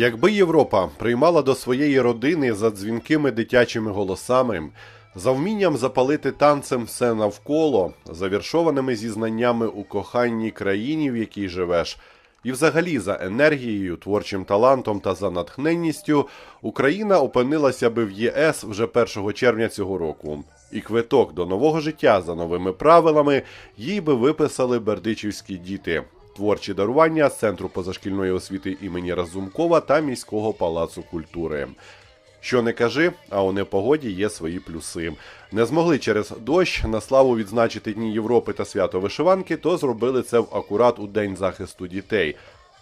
Якби Європа приймала до своєї родини за дзвінкими дитячими голосами, за вмінням запалити танцем все навколо, за віршованими зізнаннями у коханній країні, в якій живеш, і взагалі за енергією, творчим талантом та за натхненністю, Україна опинилася би в ЄС вже 1 червня цього року. І квиток до нового життя за новими правилами їй би виписали бердичівські діти. Творчі дарування з центру позашкільної освіти імені Разумкова та міського палацу культури. Що не кажи, а у непогоді є свої плюси. Не змогли через дощ на славу відзначити Дні Європи та свято вишиванки, то зробили це в акурат у День захисту дітей.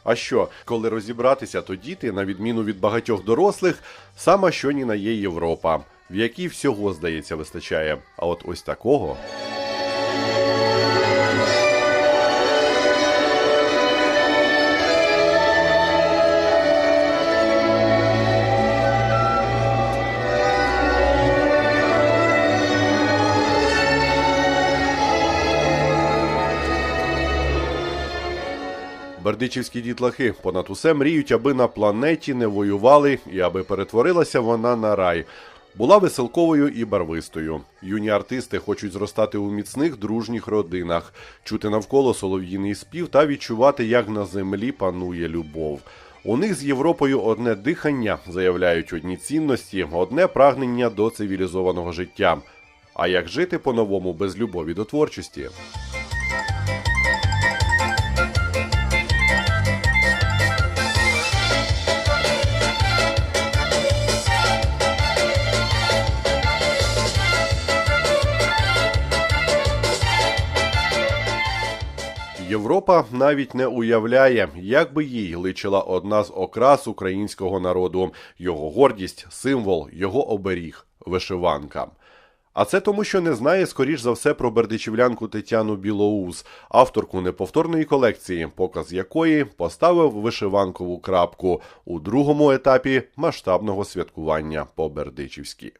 А що, коли розібратися, то діти, на відміну від багатьох дорослих, сама що ні на є Європа, в якій всього, здається, вистачає. А от ось такого. Бердичівські дітлахи понад усе мріють, аби на планеті не воювали і аби перетворилася вона на рай. Була веселковою і барвистою. Юні артисти хочуть зростати у міцних дружніх родинах, чути навколо солов'їний спів та відчувати, як на землі панує любов. У них з Європою одне дихання, заявляють одні цінності, одне прагнення до цивілізованого життя. А як жити по-новому без любові до творчості? Європа навіть не уявляє, як би їй личила одна з окрас українського народу, його гордість, символ, його оберіг вишиванка. А це тому, що не знає, скоріш за все, про бердичівлянку Тетяну Білоус, авторку неповторної колекції, показ якої поставив вишиванкову крапку у другому етапі масштабного святкування по Бердичівськи.